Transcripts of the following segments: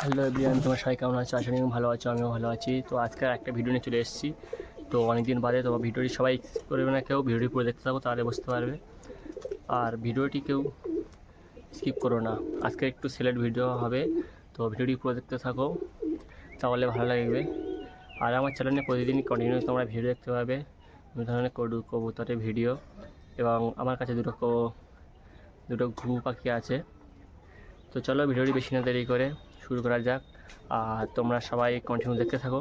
Hello everyone, তোমার সবাই কেমন আছো? আশা তুমি ভালো আছো, আমিও ভালো আছি। তো আজকে একটা ভিডিও নিয়ে চলে এসেছি। তো অনেকদিন বাদে তো ভিডিওটি সবাই করবে না কেউ, ভিডিওটি পুরো দেখতে থাকো, তাহলে বুঝতে পারবে। আর ভিডিওটি কেউ স্কিপ করো না। আজকে একটু সিলেক্ট ভিডিও হবে, তো ভিডিওটি পুরো দেখতে থাকো, তাহলে ভালো লাগবে। আর আমার চ্যানেলে প্রতিদিনই কন্টিনিউ তোমরা ভিডিও দেখতে পাবে বিভিন্ন ধরনের কবু কবুতরের ভিডিও এবং আমার কাছে দুটো দুটো ঘু পাখি আছে। তো চলো ভিডিওটি বেশি না দেরি করে শুরু করা যাক। আর তোমরা সবাই কন্টিনিউ দেখতে থাকো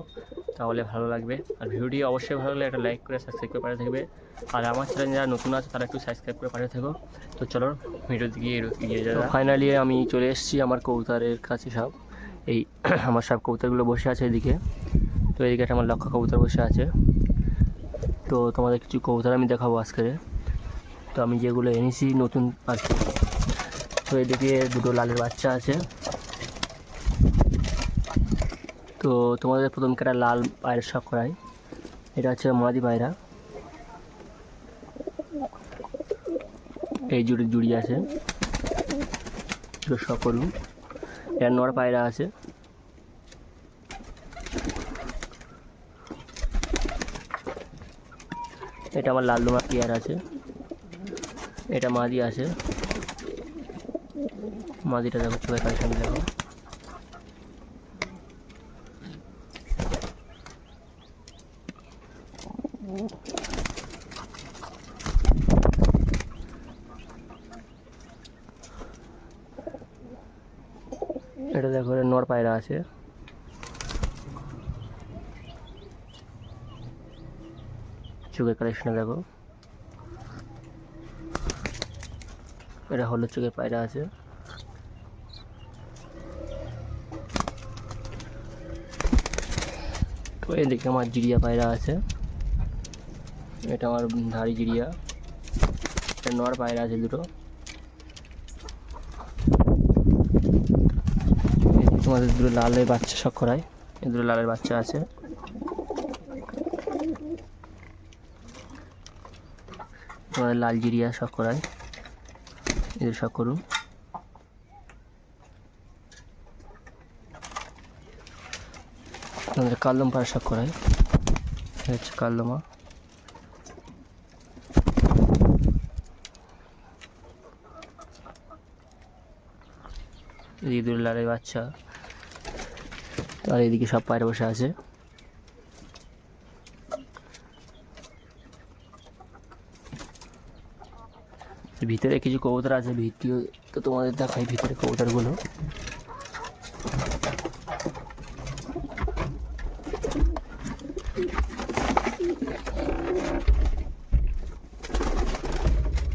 তাহলে ভালো লাগবে। আর ভিডিওটি অবশ্যই ভালো লাগলে একটা লাইক করে সাবস্ক্রাইব করে পাঠিয়ে থাকবে। আর আমার চ্যানেল যারা নতুন আছে তারা একটু সাবস্ক্রাইব করে পাঠিয়ে থাকো। তো চলো ভিডিও দিকে এগিয়ে যাবে ফাইনালি আমি চলে এসেছি আমার কবুতরের কাছে সব। এই আমার সব কবুতরগুলো বসে আছে এদিকে। তো এদিকে একটা আমার লক্ষ্য কবুতর বসে আছে। তো তোমাদের কিছু কবুতর আমি দেখাবো আজকে। তো আমি যেগুলো এনেছি নতুন আর কি। তো এদিকে দুটো লালের বাচ্চা আছে। তো তোমাদের প্রথম একটা লাল পায়রা শখ করাই এটা হচ্ছে মাদি পায়রা। এই জুড়ি জুড়ি আছে। শখ করুন। এটা নর পায়রা আছে। এটা আমার লাল লোমা পেয়ার আছে। এটা মাদি আছে। মাদিটা দেখো চোখের কালেকশন দেখো। এটা দেখো নর পায়রা আছে। চোখের কালেকশনে দেখো। এটা হলুদ চোখের পায়রা আছে। তো এদিকে আমার জিরিয়া পায়রা আছে। এটা আমার ধাড়ি জিরিয়া এটা নর পায়রা আছে দুটো। তোমাদের দুটো লালের বাচ্চা শখ করায়। এই দুটো লালের বাচ্চা আছে। তোমাদের লাল জিরিয়া শখ এদের শখ আমাদের কালদম পাড়া শখ করায়। হচ্ছে কালদমা। এদিকে দুটো লালের বাচ্চা। আর এদিকে সব পায়রা বসে আছে। ভিতরে কিছু কবুতর আছে, ভিডিও তো তোমাদের দেখাই ভিতরে কবুতরগুলো।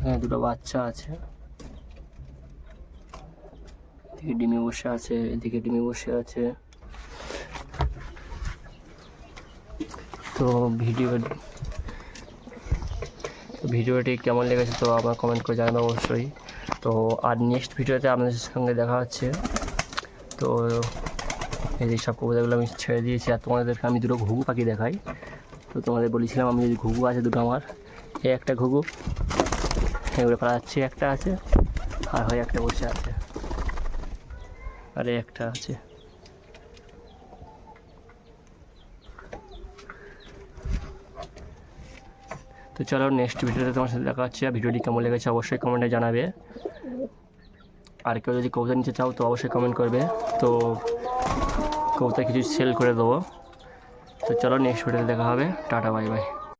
হ্যাঁ দুটো বাচ্চা আছে। এদিকে ডিমে বসে আছে, এদিকে ডিমে বসে আছে। তো ভিডিও, ভিডিওটি কেমন লেগেছে তো আমার কমেন্ট করে জানাবে অবশ্যই। তো আর নেক্সট ভিডিওতে আপনাদের সঙ্গে দেখা হচ্ছে। তো এই সব কবিতাগুলো আমি ছেড়ে দিয়েছি, আর তোমাদেরকে আমি দুটো ঘুঘু পাখি দেখাই। তো তোমাদের বলেছিলাম আমি যদি ঘুঘু আছে দুটো আমার, এই একটা ঘুঘু এগুলো পালাচ্ছে একটা আছে, আর হয় একটা বসে আছে। আর একটা আছে। তো চলো নেক্সট ভিডিওতে তোমার সাথে দেখা হচ্ছে। ভিডিওটি কেমন লেগেছে অবশ্যই কমেন্টে জানাবে। আর কেউ যদি কবিতা নিতে চাও, তো অবশ্যই কমেন্ট করবে। তো কবিতা কিছু সেল করে দেবো। তো চলো নেক্সট ভিডিওতে দেখা হবে। Tata bye bye